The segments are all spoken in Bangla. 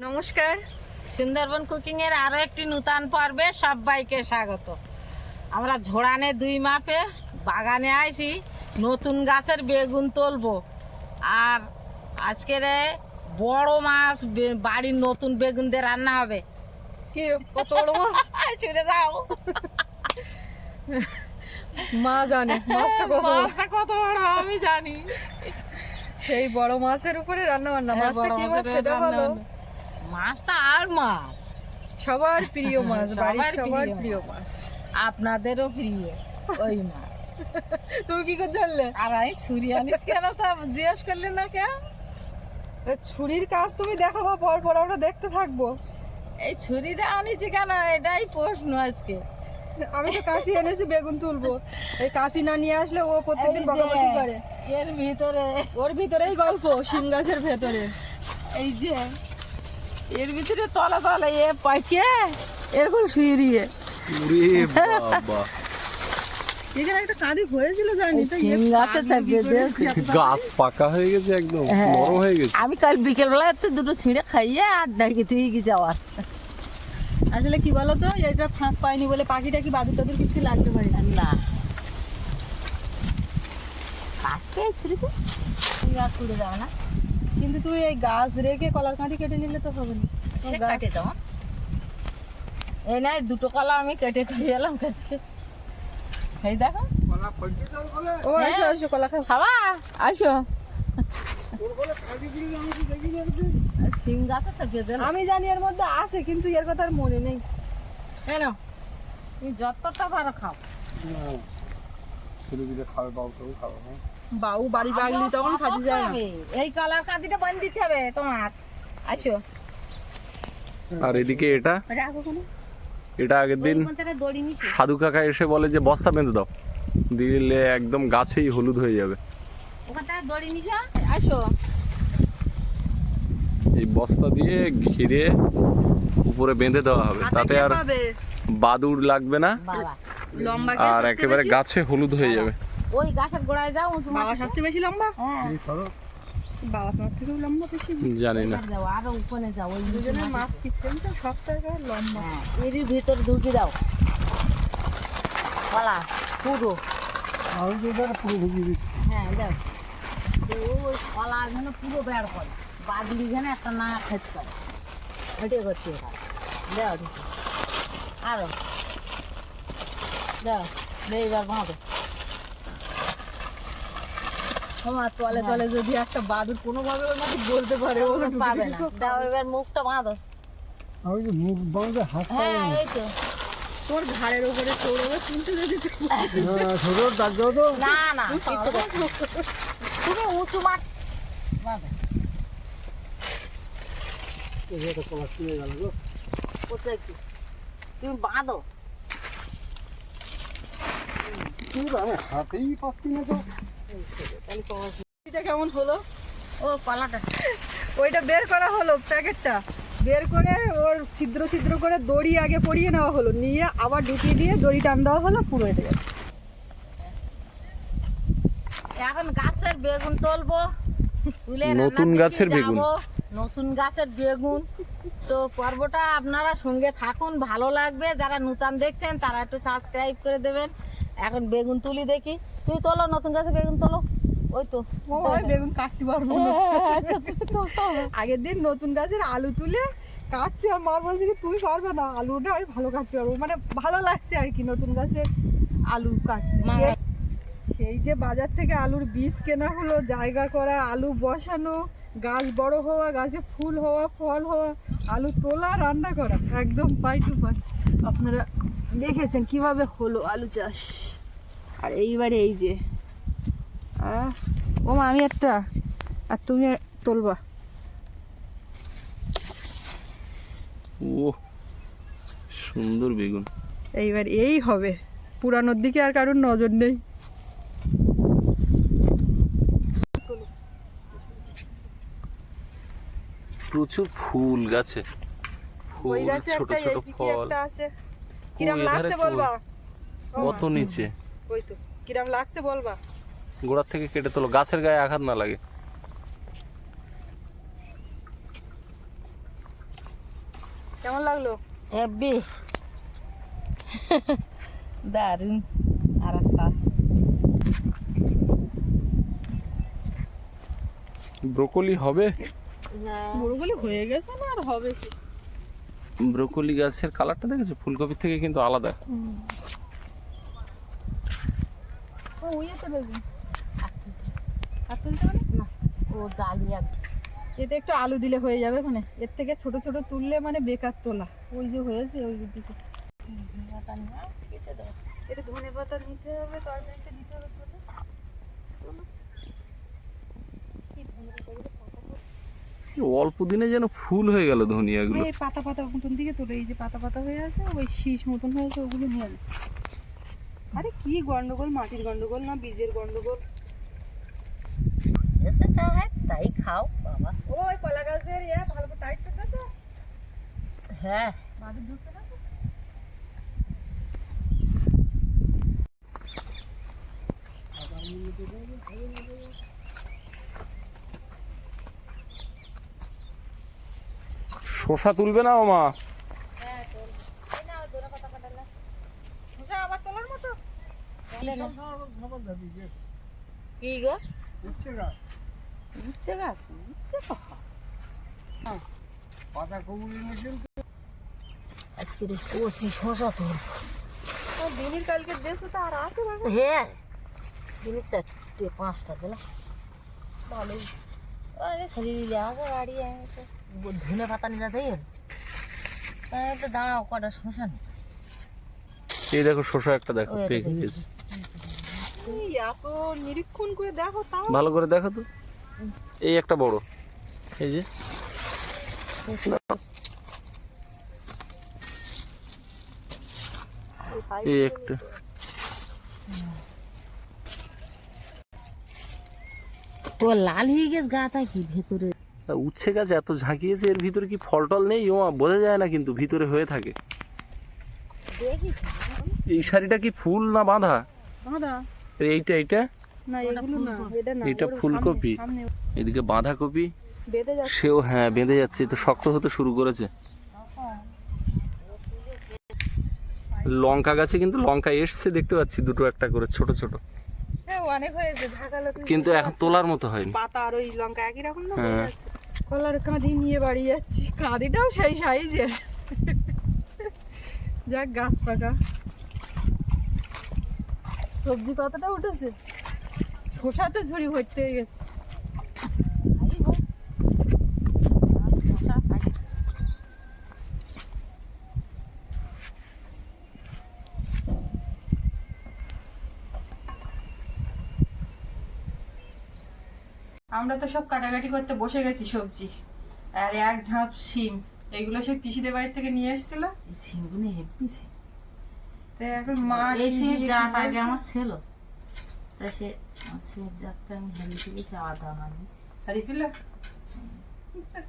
নমস্কার। সুন্দরবন কুকিং এর আরও একটি নূতন পর্বে সবাইকে স্বাগত। আমরা ঝোড়ানে দুই মাপে বাগানে আইছি নতুন গাছের বেগুন তুলবো। আর আজকের বড় মাছ বাড়ির নতুন বেগুন দিয়ে রান্না হবে। কি কত বড় মাছ? শুনে যাও মা জানে মাছটা কত বড়। মাছটা কত বড় আমি জানি। সেই বড় মাছের উপরে রান্না বান্না হ্যাঁ, মাছটা কি মাছ? সেটা বলো। বান্না। মাছটা আর মাছ। সবার প্রিয় মাছ বাড়ির সবার প্রিয় মাছ। আপনাদেরও প্রিয় ওই মাছ। তুমি কি করে জানলে? আর আমি ছুরি আনিস কেন তা জিজ্ঞেস করলি না কেন? ছুরির কাজ তুমি দেখাবো পর পর আমরা দেখতে থাকব। এই ছুরিটা আনিছি কেন? এটাই প্রশ্ন আজকে। আমি তো কাশি এনেছি বেগুন তুলবো। এই কাশি না নিয়ে আসলে ও প্রত্যেকদিন বকাবকি করে। এর ভিতরে। ওর ভিতরেই গল্প শিম গাছের ভেতরে। এই যে এর ভিতরে তলা তলা এ পাইকে এরকম শুয়ে এখানে একটা কাঁদি হয়েছিল জানি তো শিম গাছে চাপিয়ে দিয়েছে। গাছ পাকা হয়ে গেছে একদম গেছে। আমি কাল বিকেল বেলা তো দুটো ছিঁড়ে খাইয়ে আর ডাকি তুই কি যাওয়ার আসলে কি বলতো এটা ফাঁক পায়নি বলে পাখিটা কি বাদুর টাদুর কিছু লাগতে পারে না। না। কাটতে ছুরিতে তুই আর তুলে যাবে না। কিন্তু তুই এই গাছ রেখে কলার কাঁদি কেটে নিলে তো হবে না। কাটে দাও এই নাই দুটো কলা আমি কেটে খেয়ে এলাম কেটে এই দেখো। ও আসো আসো কলা খাও। খাবা? আসো। সিম গাছে তো গেঁদে আমি জানি এর মধ্যে আছে কিন্তু এর কথা আর মনে নেই। কেন তুমি যতটা ভালো খাও। ছেলে দিলে খাবে বাবু সব খাবে হ্যাঁ। বাউ বাড়ি বাগলি তখন না। খাবে। এই কলার কাঁদিটা বান দিতে হবে তোমার। আসো। আর এদিকে এটা? এটা আগের দিন সাধু কাকা এসে বলে যে বস্তা বেঁধে দাও। দিলে একদম গাছেই হলুদ হয়ে যাবে। ওখান থেকে দড়ি নিছ আসো। এই বস্তা দিয়ে ঘিরে উপরে বেঁধে দেওয়া হবে। তাতে আর? বাদুর লাগবে না। আর একেবারে গাছে হলুদ হয়ে যাবে। ওই গাছের গোড়ায় যাও উঁচু বাবা সবচেয়ে বেশি লম্বা? হ্যাঁ। বাবা তোমার থেকেও লম্বা বেশি জানি না। যাও আরও উপরে যাও ওই দুজনের মাছ কি সেম তো সব জায়গায় লম্বা। হ্যাঁ এরই ভিতরে ঢুকে দাও কলা পুরো হ্যাঁ দাও তো ওই কলা যেন পুরো বের করে। বাদলি যেন একটা না খেতে পারে ওইটাই করতে হয় দাও দেখি আরও। দাও দে এবার বাঁধো আমার তলে তলে যদি একটা বাদুর কোনোভাবে ওর মধ্যে বলতে পারে ও পাবে না। দাও এবার মুখটা বাঁধো। মুখ বাঁধে হাত হ্যাঁ এই তো। তোর ঘাড়ের উপরে চড়বে তুলতে যদি ছোট ডাক দাও তো। না না। তুমি উঁচু মাঠ বাঁধো। তুমি বাঁধো। হাতেই পাচ্ছি না তো। এটা কেমন হলো? ও কলাটা ওইটা বের করা হলো প্যাকেটটা। বের করে ওর ছিদ্র ছিদ্র করে দড়ি আগে পরিয়ে নেওয়া হলো। নিয়ে আবার ঢুকিয়ে দিয়ে দড়ি টান দেওয়া হলো পুরো এটা এখন গাছের বেগুন তুলবো। তুলে নতুন গাছের বেগুন। যাব। নতুন গাছের বেগুন। তো পর্বটা আপনারা সঙ্গে থাকুন ভালো লাগবে। যারা নূতন দেখছেন তারা একটু সাবস্ক্রাইব করে দেবেন। এখন বেগুন তুলি দেখি। তুই তোলো নতুন গাছের বেগুন তোলো। ওই তো। ওই বেগুন কাটতে পারব আচ্ছা তুই তোলতে হবে। আগের দিন নতুন গাছের আলু তুলে কাটছে আর মার বলছে তুই পারবে না আলুটা আমি ভালো কাটতে পারব। মানে ভালো লাগছে আর কি নতুন গাছের আলু কাটছে মা- সেই- সেই যে বাজার থেকে আলুর বীজ কেনা হলো জায়গা করা আলু বসানো গাছ বড় হওয়া গাছে ফুল হওয়া ফল হওয়া আলু তোলা রান্না করা একদম পাই টু পাই। আপনারা দেখেছেন কীভাবে হলো আলু চাষ? আর এইবারে এই যে ও আমি একটা আর তুমি তুলবা। ও সুন্দর বেগুন। এইবার এই হবে। পুরানোর দিকে আর কারোর নজর নেই। প্রচুর ফুল গাছে। ফুল ছোট ছোট ফল। একটা আছে? ও, কিরাম লাগছে। বলবা? কত নিচে? ওই তো কিরাম লাগছে বলবা? গোড়ার থেকে কেটে তোলো গাছের গায়ে আঘাত না লাগে। কেমন লাগল? হেব্বি। দারুণ আর একটা ব্রোকলি হবে? বড়গুলি হয়ে গেছে না আর হবে কি? ব্রোকলি গাছের কালারটা দেখেছ? ফুলকপির থেকে কিন্তু আলাদা। ও উইয়েতে বেগুন আর তুলতে- আর না ও জালিয়া এতে একটু আলু দিলে হয়ে যাবে মানে। এর থেকে ছোট ছোট তুললে মানে বেকার তোলা। ওই যে হয়েছে ওই দিকে। এটা ধনে পাতা নিতে হবে তরকারিতে দিতে হবে। তোলে। অল্প দিনে যেন ফুল হয়ে গেল ধনিয়াগুলো। এই পাতা পাতা মতন দিকে তোলে এই যে পাতা পাতা হয়ে আছে ওই শীষ মতন হয়েছে ওগুলো নিয়ে আরে কি গন্ডগোল মাটির গন্ডগোল না বীজের গন্ডগোল? এসে চাহে তাই খাও বাবা। ওই কলা গাছের ইয়ে ভালো করে টাইট করতে আছে হ্যাঁ। বাদুর ঢুকতে না তো? শশা তুলবে না ও মা? হ্যাঁ, কি গো? উচ্ছে গাছ। উচ্ছে পাতা। হ্যাঁ, কবুলি মেশিন আজকে কষি শশা তো বিনির কালকে দেশে তো আর আসে হ্যাঁ বিনির চারটে পাঁচটা দিলাম ভালোই আরে শরীর আগে গাড়ি আয় ধনে পাতা নিয়ে যাতে ইয়ে। একটা দাঁড়াও কটা শশা এই দেখো শশা একটা দেখো এত নিরীক্ষণ করে দেখো তাও। ভালো করে দেখো তো। এই একটা বড়। এই যে। এই একটা। লাল হয়ে গেছে গাটা কি ভেতরে? উচ্ছে গাছ এত ঝাঁকিয়েছে এর ভিতরে কি ফল টল নেই? ও বোঝা যায় না কিন্তু ভিতরে হয়ে থাকে। এই শাড়িটা কি ফুল না বাঁধা? এইটা এইটা। এটা ফুলকপি। এদিকে বাঁধাকপি। সেও হ্যাঁ বেঁধে যাচ্ছে তো শক্ত হতে শুরু করেছে। লঙ্কা গাছে কিন্তু লঙ্কা এসছে দেখতে পাচ্ছি দুটো একটা করে ছোট ছোট। অনেক হয়েছে ঝাঁকালো কিন্তু এখন তোলার মতো হয়নি। পাতা আর ওই লঙ্কা একই রকম না হ্যাঁ। কলার কাঁদি নিয়ে বাড়ি যাচ্ছি কাঁধিটাও সেই সাইজের যাক গাছ পাকা। সবজি পাতাটা উঠেছে। শসাতে ঝুড়ি ভরতে গেছে। আমরা তো সব কাটাকাটি করতে বসে গেছি সবজি। আর এক ঝাঁপ শিম। এগুলো সে পিসিদের বাড়ি থেকে নিয়ে এসেছিল। তো এখন মা এই কি জাত আগে আমার ছিল। তা সে আমার জাতটা আমি হারিয়ে ফেলেছি আদা আনিস হারিয়ে ফেলল?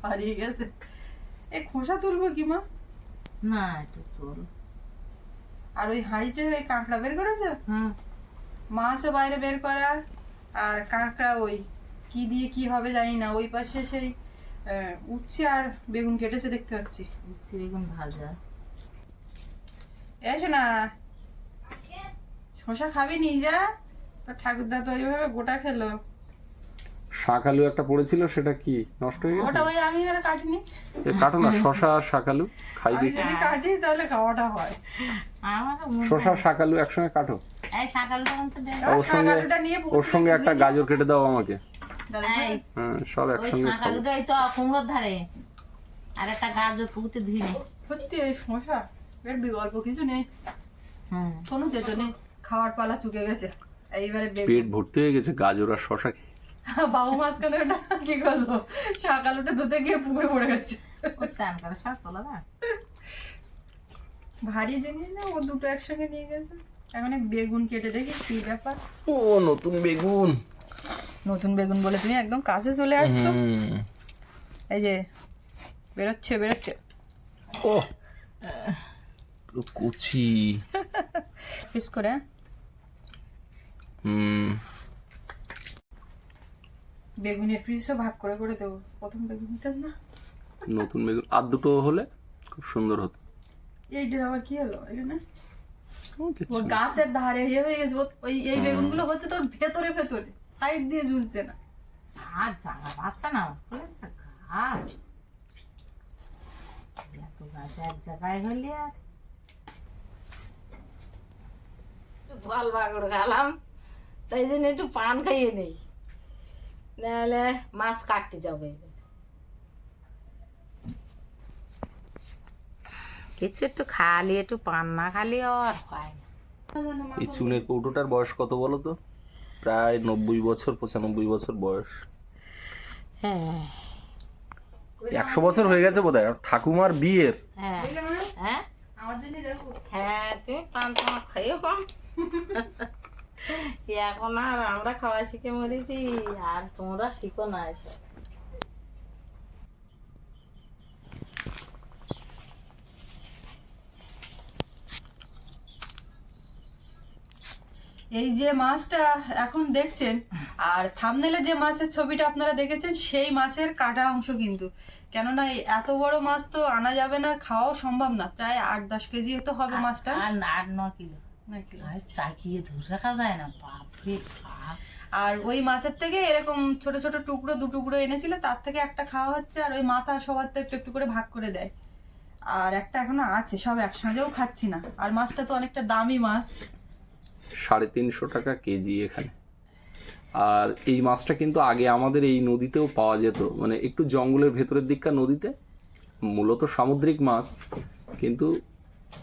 হারিয়ে গেছে। এই খোসা তুলবো কি মা? না একটু তোল। আর ওই হাঁড়িতে ওই কাঁকড়া বের করেছে? হুম মাছও বাইরে বের করা আর কাঁকড়া ওই কি দিয়ে কি হবে জানি না ওই পাশে সেই আহ, উচ্ছে আর বেগুন কেটেছে দেখতে পাচ্ছি। উচ্ছে বেগুন ভাজা। এসো না শশা খাবি নি যা? তো ঠাকুরদা তো ওইভাবে গোটা খেলো। শাকালু একটা পড়েছিল সেটা কি নষ্ট হয়ে গেছে? ওটা ওই আমি আর কাটিনি। এ কাটো না শশা আর শাকালু খাই দেখি যদি কাটি তাহলে খাওয়াটা হয়। আমার শশা শাক আলু একসঙ্গে কাটো। এই সকালটা তো দেখ ওর সঙ্গে শাকালুটা নিয়ে ওর সঙ্গে একটা গাজর কেটে দাও আমাকে। সব একসঙ্গে খাব। তো কুমড়োর ধারে। আর একটা গাজর পুকুরতে ধুই নেই সত্যি এই শশা এর বিকল্প কিছু নেই। হ্যাঁ। কোনো তেতো নেই। খাওয়ার পালা চুকে গেছে। এইবারে পেট ভর্তি হয়ে গেছে গাজর আর শশা বাবু মাঝখানে ওটা কি করল? সকালটা ধুতে গিয়ে পুকুরে পড়ে গেছে। স্নান করে শাক তোলা না। ভারী জিনিস না ও দুটো একসঙ্গে নিয়ে গেছে। এখন বেগুন কেটে দেখি কি ব্যাপার। ও নতুন বেগুন। নতুন বেগুন বলে তুমি একদম কাছে চলে আসছো। এই যে বেরোচ্ছে বেরোচ্ছে। ও কচি। পিস করে হ্যাঁ? হুম। বেগুনের পিসও ভাগ করে করে দেবো। প্রথম বেগুনটা না? নতুন বেগুন আর দুটো হলে খুব সুন্দর হতো। এইটার আবার কি হলো? এখানে ও। গাছের ধারে ইয়ে হয়ে গেছে ওই এই বেগুনগুলো হচ্ছে তোর ভেতরে ভেতরে সাইড দিয়ে ঝুলছে না। আর জায়গা পাচ্ছে না ঘাস এত গাছ এক জায়গায় হলে আর ফল বাগড় খেলাম তাই জন্য একটু পান খাইয়ে নেই। নাহলে মাছ কাটতে যাবে। কিছু একটু খালি একটু পান না খালি আর হয় না। এই চুনের কৌটোটার বয়স কত বলো তো? প্রায় নব্বই বছর পঁচানব্বই বছর বয়স। হ্যাঁ। একশো বছর হয়ে গেছে বোধ হয় ঠাকুমার বিয়ের। হ্যাঁ। হ্যাঁ? হ্যাঁ তুমি পান তোমার খাইও কম। এখন আর আমরা খাওয়া শিখে মরেছি আর তোমরা শিখো না এসব। এই যে মাছটা এখন দেখছেন আর থামনেলে যে মাছের ছবিটা আপনারা দেখেছেন সেই মাছের কাটা অংশ কিন্তু। কেননা এত বড় মাছ তো আনা যাবে না আর খাওয়াও সম্ভব না। প্রায় আট দশ কেজি তো হবে মাছটা। আর আট ন কিলো। চাকিয়ে ধরে রাখা যায় না বাপরে বাপ। আর ওই মাছের থেকে এরকম ছোট ছোট টুকরো দু টুকরো এনেছিল তার থেকে একটা খাওয়া হচ্ছে আর ওই মাথা সবার তো একটু একটু করে ভাগ করে দেয়। আর একটা এখনও আছে সব একসঙ্গেও খাচ্ছি না। আর মাছটা তো অনেকটা দামি মাছ। সাড়ে তিনশো টাকা কেজি এখানে। আর এই মাছটা কিন্তু আগে আমাদের এই নদীতেও পাওয়া যেত। মানে একটু জঙ্গলের ভেতরের দিককার নদীতে, মূলত সামুদ্রিক মাছ। কিন্তু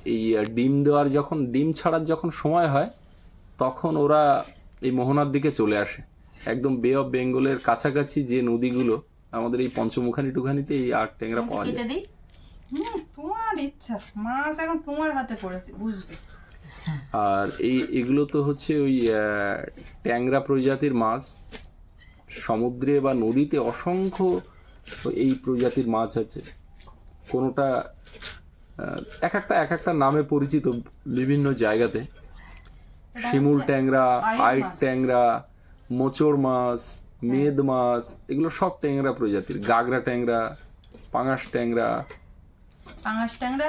এই ডিম দেওয়ার যখন, ডিম ছাড়ার যখন সময় হয়, তখন ওরা এই মোহনার দিকে চলে আসে। একদম বে অফ বেঙ্গলের কাছাকাছি যে নদীগুলো, আমাদের এই পঞ্চমুখানি টুখানিতে এই আট ট্যাংরা পাওয়া যায়। তোমার ইচ্ছা। মাছ এখন তোমার হাতে পড়েছে, বুঝবে। আর এই এগুলো তো হচ্ছে ওই ট্যাংরা প্রজাতির মাছ। সমুদ্রে বা নদীতে অসংখ্য এই প্রজাতির মাছ আছে। কোনোটা এক একটা এক একটা নামে পরিচিত বিভিন্ন জায়গাতে। শিমুল ট্যাংরা আইট ট্যাংরা মোচড় মাছ মেদ মাছ এগুলো সব ট্যাংরা প্রজাতির। গাগরা ট্যাংরা পাঙাশ ট্যাংরা পাঙাশ ট্যাংরা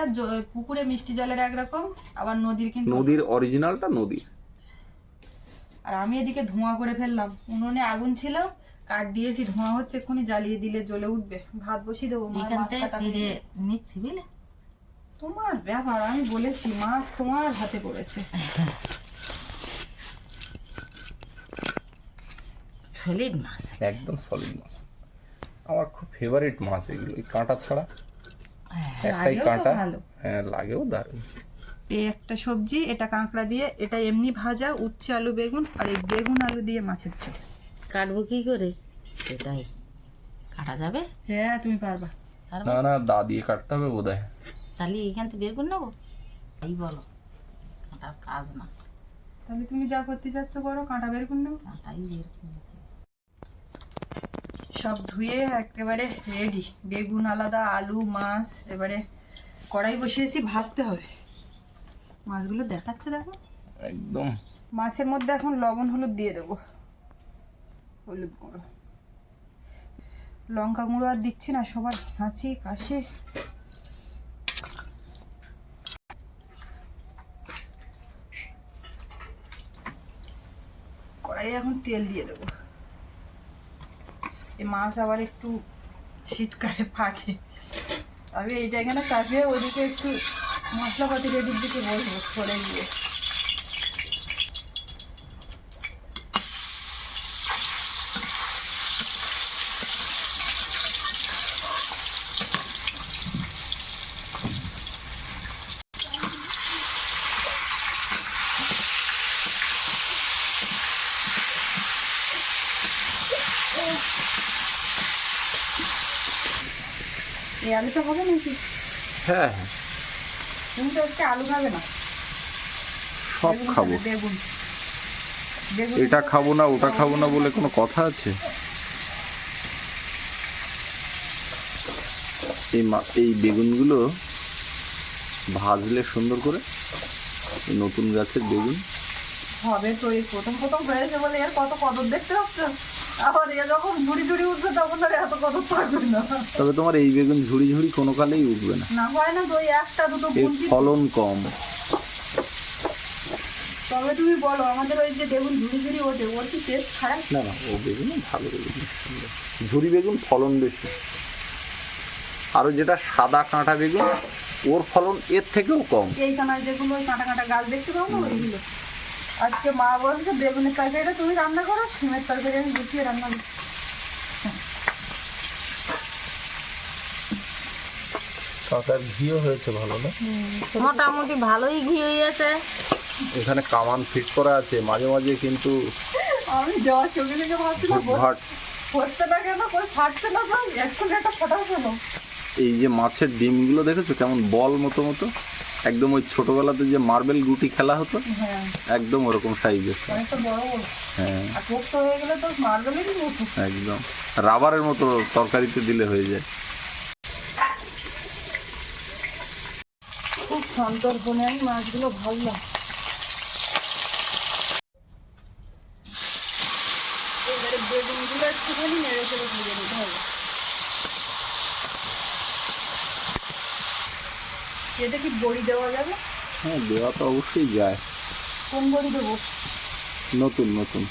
পুকুরে মিষ্টি জলের একরকম আবার নদীর কিন্তু নদীর অরিজিনালটা নদীর। আর আমি এদিকে ধোঁয়া করে ফেললাম। উনুনে আগুন ছিল কাঠ দিয়েছি ধোঁয়া হচ্ছে এক্ষুনি জ্বালিয়ে দিলে জ্বলে উঠবে। ভাত বসিয়ে দেবো। নিচ্ছি বুঝলে? তোমার ব্যাপার আমি বলেছি মাছ তোমার হাতে পড়েছে। সলিড মাছ। একদম সলিড মাছ। আমার খুব ফেভারিট মাছ এগুলো এই কাঁটা ছাড়া। একটাই কাঁটা। হ্যাঁ লাগেও দারুণ। এই একটা সবজি এটা কাঁকড়া দিয়ে এটা এমনি ভাজা উচ্ছে আলু বেগুন আর এই বেগুন আলু দিয়ে মাছের ঝোল। কাটবো কি করে? এটাই কাটা যাবে? হ্যাঁ তুমি পারবা। না না দা দিয়ে কাটতে হবে বোধ হয় তাহলে এখান থেকে বের করে নেব? এই বলো কাটার কাজ না। তাহলে তুমি যা করতে চাচ্ছ করো কাঁটা বের করে নেব কাঁটাই বের করে। সব ধুয়ে একেবারে রেডি বেগুন আলাদা আলু মাছ এবারে কড়াই বসিয়েছি ভাজতে হবে। মাছগুলো দেখাচ্ছে দেখো। একদম। মাছের মধ্যে এখন লবণ হলুদ দিয়ে দেবো। হলুদ গুঁড়ো। লঙ্কা গুঁড়ো আর দিচ্ছি না সবার হাঁচি কাশি। কড়াইয়ে এখন তেল দিয়ে দেবো। এই মাছ আবার একটু ছিটকায় ফাটে আমি এইটা এখানে কাটিয়ে ওদিকে একটু মশলাপাতি রেডির দিকে বলব সরে গিয়ে। আলুটা হবে নাকি? হ্যাঁ। হ্যাঁ তুমি তো আজকে আলু খাবে না। সব খাব। বেগুন। এটা খাব। না ওটা খাব না বলে কোনো কথা আছে? এই মা- এই বেগুনগুলো ভাজলে সুন্দর করে নতুন গাছের বেগুন। হবে তো এই প্রথম প্রথম হয়েছে বলে এর কত কদর দেখতে পাচ্ছ? আবার এ যখন ঝুড়ি ঝুড়ি উঠবে তখন আর এত কত থাকবে না। তবে তোমার এই বেগুন ঝুড়ি ঝুড়ি কোনো কালেই উঠবে না। না হয় না তো ওই একটা দুটো ফলন কম। তবে তুমি বলো আমাদের ওই যে বেগুন ঝুড়ি ঝুড়ি ওঠে ওর কি টেস্ট খারাপ না না ও বেগুন ভালো বেগুন। ঝুরি বেগুন ফলন বেশি। আরও যেটা সাদা কাঁটা বেগুন ওর ফলন এর থেকেও কম। এই কানায় যেগুলো কাঁটা কাঁটা গাছ দেখতে পাবো ওইগুলো। আজকে মা বলছে বেগুনের তরকারিটা তুমি রান্না করো সিমের তরকারি আমি গুছিয়ে রান্না করি ঘিও হয়েছে ভালো না? মোটামুটি ভালোই ঘি হয়েছে। এখানে কামান ফিট করা আছে মাঝে মাঝে কিন্তু আমি যাওয়ার সঙ্গে ভাবছিলাম না কেন করে না তো? এখন একটা ফোটা কেন এই যে মাছের ডিমগুলো দেখেছ? কেমন বল মতো মতো? একদম ওই ছোটবেলাতে যে মার্বেল গুটি খেলা হতো হ্যাঁ। একদম ওরকম সাইজের হ্যাঁ। একদম। রাবারের মতো তরকারিতে দিলে হয়ে যায়। খুব সন্তর্পণে মাছগুলো ভালো এবারে বেগুনগুলো একটুখানি নেড়ে চেড়ে ভেজে নিতে হবে এটা কি বড়ি দেওয়া যাবে? হ্যাঁ দেওয়া তো অবশ্যই যায়। কোন বড়ি দেবো? নতুন নতুন।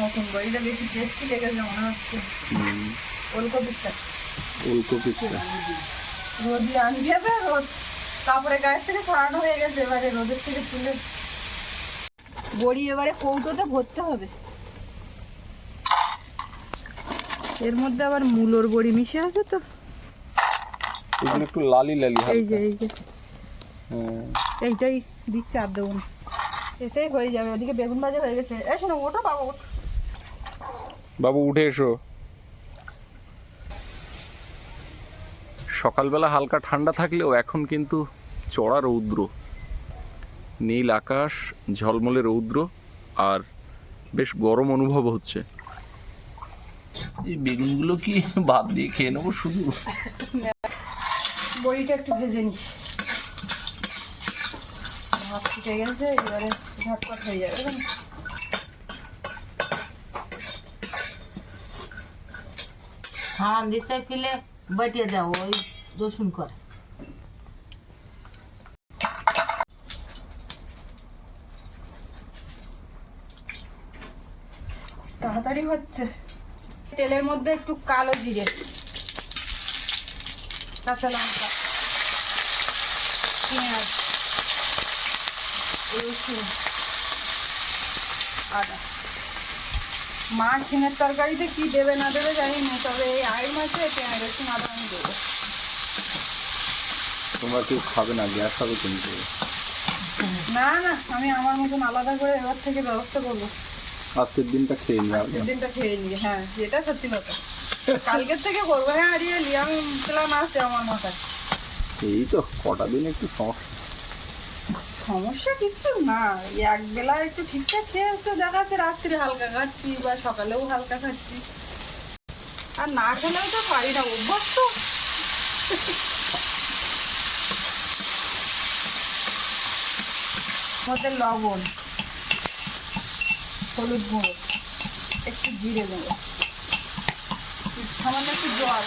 নতুন বড়িটা বেশি টেস্টি লেগেছে মনে হচ্ছে। ওলকপিটা। ফুলকপিটা রোদি আনবে রোদ। তারপরে গায়ের থেকে ছাড়ানো হয়ে গেছে এবারে রোদের থেকে তুলে। বড়ি এবারে কৌটোতে ভরতে হবে। এর মধ্যে আবার মূলোর বড়ি মিশে আছে তো। এগুলো একটু লালি লালি এই যে এই যে। হ্যাঁ। এইটাই দিচ্ছে আর দেবো না। এতেই হয়ে যাবে ওদিকে বেগুন ভাজা হয়ে গেছে। এসো না ওটা বাবু উঠে এসো। সকালবেলা হালকা ঠান্ডা থাকলেও এখন কিন্তু চড়া রৌদ্র। নীল আকাশ ঝলমলে রৌদ্র আর বেশ গরম অনুভব হচ্ছে। এই বেগুনগুলো কি ভাত দিয়ে খেয়ে নেব শুধু? বড়িটা একটু ভেজে নি ভাত ফুটে গেছে এবারে ঝটপট হয়ে যাবে বুঝলেন? হ্যাঁ দিছে ফিলে বটিয়ে যাও ওই রসুন করে। তাড়াতাড়ি হচ্ছে। তেলের মধ্যে একটু কালো জিরে কাঁচা লঙ্কা পেঁয়াজ রসুন আদা। মা সিমের তরকারিতে কি দেবে না দেবে জানি না তবে এই আড়াই মাসে পেঁয়াজ রসুন আদা আমি দেবো। তোমরা কেউ খাবে না গ্যাস হবে কিন্তু না না আমি আমার মতন আলাদা করে এবার থেকে ব্যবস্থা করব। আজকের দিনটা খেয়ে নিও আগে। দিনটা খেয়ে নিয়ে হ্যাঁ যেটা সত্যি কথা। কালকের থেকে করব হ্যাঁ আরে লিয়াম প্ল্যান আছে আমার মাথায়। এই তো কটা দিন একটু সমস্যা। সমস্যা কিচ্ছু না এই এক বেলা একটু ঠিকঠাক খেয়ে তো দেখা যাচ্ছে রাত্রে হালকা খাচ্ছি বা সকালেও হালকা খাচ্ছি। আর না খেলেও তো পারি না অভ্যাস তো মধ্যে লবণ, হলুদ গুঁড়ো, একটু জিরে গুঁড়ো। সামান্য একটু জল।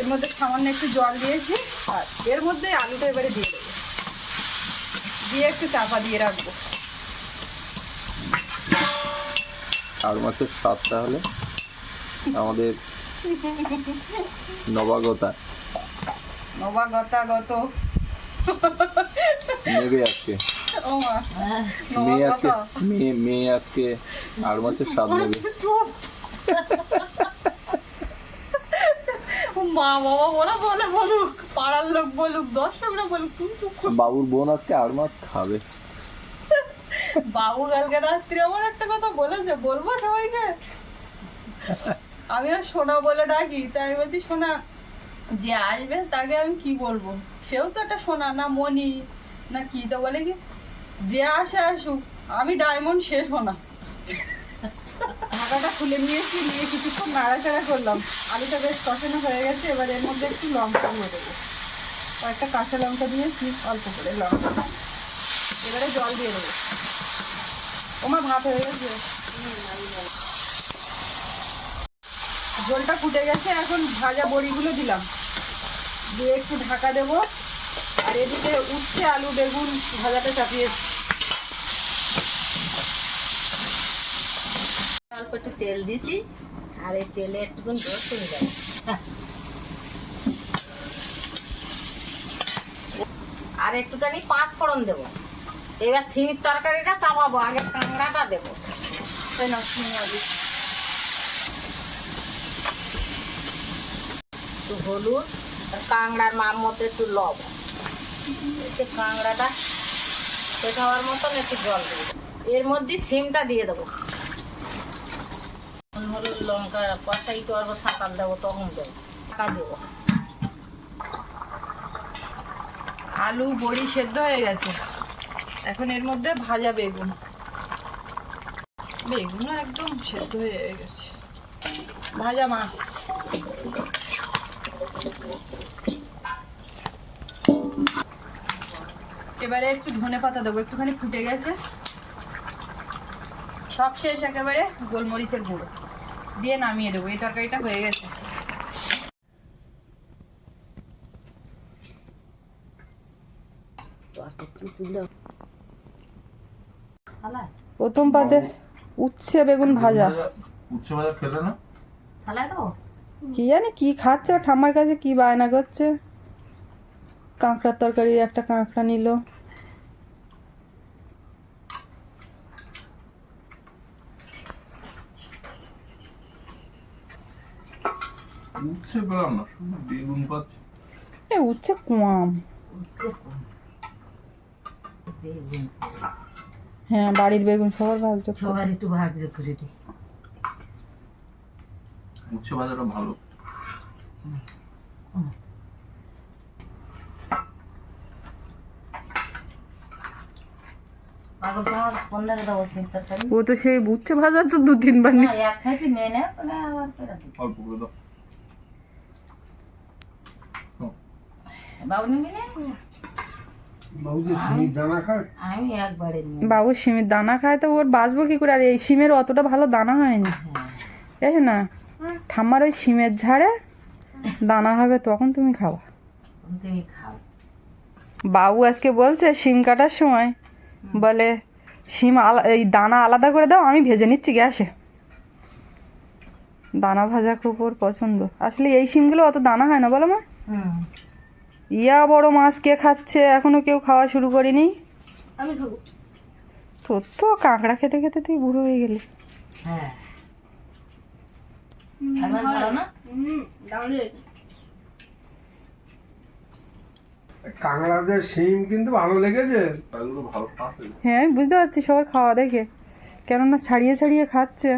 এর মধ্যে সামান্য একটু জল দিয়েছি, আর এর মধ্যে আলুটা এবারে দিয়ে দেবো। দিয়ে একটু চাপা দিয়ে রাখব। আর মাসের স্বাদটা হলে আমাদের নবাগতা। নবাগতাগত। নেবে আজকে। মেয়ে আজকে মেয়ে মেয়ে আজকে আর মাসের স্বাদ নেবে। মা বাবা ওরা বলে বলুক পাড়ার লোক বলুক দর্শকরা বলুক তুমি চুপ। বাবুর বোন আজকে আর মাছ খাবে। বাবু কালকে রাত্রি আমার একটা কথা বলেছে বলব সবাইকে? আমি আর সোনা বলে ডাকি তাই আমি বলছি সোনা যে আসবে তাকে আমি কি বলব? সেও তো একটা সোনা না মনি না কি তো বলে কি যে আসে আসুক আমি ডায়মন্ড শেষ সোনা। ঢাকাটা খুলে নিয়েছি, নিয়ে কিছুক্ষণ নাড়াচাড়া করলাম। আলুটা বেশ কষানো হয়ে গেছে, এবার এর মধ্যে একটু লঙ্কা দিয়ে দেবো। কয়েকটা কাঁচা লঙ্কা দিয়েছি, অল্প করে লঙ্কা। এবারে জল দিয়ে দেবো। ওমা, ভাত হয়ে গেছে। ঝোলটা ফুটে গেছে, এখন ভাজা বড়িগুলো দিলাম। দিয়ে একটু ঢাকা দেবো। আর এদিকে উঠছে আলু, বেগুন ভাজাটা চাপিয়েছি। অল্প একটু তেল দিছি, আর এই তেলে একটুকুন রসুন দেবো। হ্যাঁ। আর একটুখানি পাঁচ ফোড়ন দেবো। এবার ছিমির তরকারিটা চাপাবো, আগে কাঁকড়াটা দেবো। একটু হলুদ, আর কাঁকড়ার মাপ মতো একটু লবণ একটু কাঁকড়াটা সেটা হওয়ার মতন একটু জল দেবো। এর মধ্যে সিমটা দিয়ে দেবো। লঙ্কা কষাই করব সাঁতার দেবো, তখন দেবো। টাকা দেবো। আলু, বড়ি সেদ্ধ হয়ে গেছে। এখন এর মধ্যে ভাজা বেগুন। বেগুনও একদম সেদ্ধ হয়ে গেছে। ভাজা মাছ। এবারে একটু ধনে পাতা দেবো, একটুখানি ফুটে গেছে। সব শেষ একেবারে গোলমরিচের গুঁড়ো। দিয়ে নামিয়ে দেবো এই তরকারিটা হয়ে গেছে। প্রথম পাতে উচ্ছে বেগুন ভাজা। উচ্ছে ভাজা খেতে না? কি জানি কি খাচ্ছে ঠাম্মার কাছে কি বায়না করছে। কাঁকড়ার তরকারি একটা কাঁকড়া নিল। উচ্ছে পেলাম না শুধু বেগুন পাচ্ছি। এ উচ্ছে কম। উচ্ছে কম। বেগুন। হ্যাঁ বাড়ির বেগুন সবার ভাজছে সবার একটু ভাগ্য করে দিই উচ্ছে ভাজাটা ভালো। ও তো সেই উচ্ছে ভাজা তো দু তিনবার নি না, এক সাইডে অল্প করে দাও। বাবু সিমির দানা খায়? তো ওর বাঁচবো কি করে? আর এই সিমের অতটা ভালো দানা হয়নি। হ্যাঁ। এই না ঠাম্মার ওই সিমের ঝাড়ে দানা হবে তখন তুমি খাবা তুমি খাও। বাবু আজকে বলছে সিম কাটার সময় বলে সিম আলা এই দানা আলাদা করে দাও আমি ভেজে নিচ্ছি গ্যাসে। দানা ভাজা খুব ওর পছন্দ। আসলে এই সিমগুলো অত দানা হয় না বলো মা। ইয়া বড় মাছ কে খাচ্ছে? এখনও কেউ খাওয়া শুরু করেনি? আমি খাব। তোর তো কাঁকড়া খেতে খেতে তুই বুড়ো হয়ে গেলি। হ্যাঁ। আমার ভালো কাংড়াদের সিম কিন্তু ভালো লেগেছে। হ্যাঁ আমি বুঝতে পারছি সবার খাওয়া দেখে। কেননা ছাড়িয়ে ছাড়িয়ে খাচ্ছে।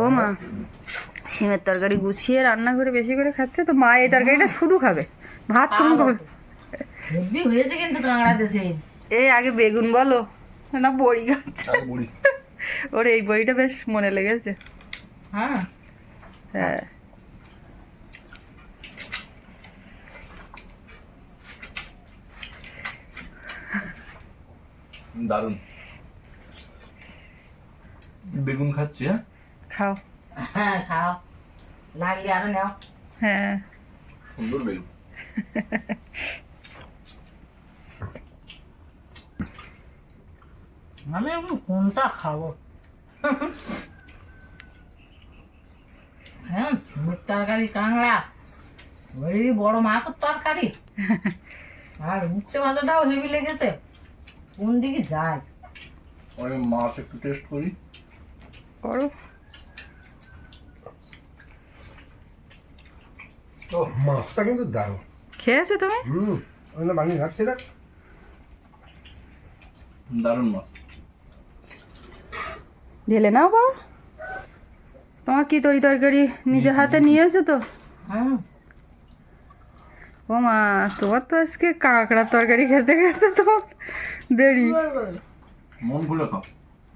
ও মা সিমের তরকারি গুছিয়ে রান্না করে বেশি করে খাচ্ছে তো মা এই তরকারিটা শুধু খাবে। ভাত কম খাবে? হয়েছে কিন্তু এই আগে বেগুন বলো না বড়ি খাচ্ছে। ওর এই বড়িটা বেশ মনে লেগেছে। হ্যাঁ। হ্যাঁ। দারুণ। বেগুন খাচ্ছি হ্যাঁ? খাও। হ্যাঁ খাও। লাগলে আরও নাও। হ্যাঁ। সুন্দর আমি এখন কোনটা খাব? হ্যাঁ ঝুমুর তরকারি কাঁকড়া। ওই বড় মাছের তরকারি। আর উচ্ছে ভাজাটাও হেভি লেগেছে। কোন দিকে যায়? মাছ একটু টেস্ট করি। করো ও মাছটা কিন্তু দারুণ। খেয়েছো তুমি? হুম ওই না বানিয়ে খাচ্ছি না দারুণ মাছ। ঢেলে নাও বা তোমার কি তরি তরকারি নিজে হাতে নিয়ে এসো তো? হুম ও মা তোমার তো আজকে কাঁকড়ার তরকারি খেতে খেতে তোমার দেরি। মন ভুলে খাও।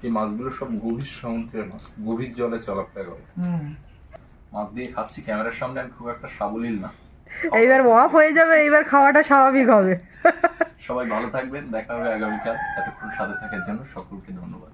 এই মাছগুলো সব গভীর সমুদ্রের মাছ গভীর জলে চলাফেরা করে। হুম। মাছ দিয়ে খাচ্ছি ক্যামেরার সামনে আমি খুব একটা সাবলীল না। এইবার অফ হয়ে যাবে এইবার খাওয়াটা স্বাভাবিক হবে। সবাই ভালো থাকবেন দেখা হবে আগামীকাল। এতক্ষণ সাথে থাকার জন্য সকলকে ধন্যবাদ।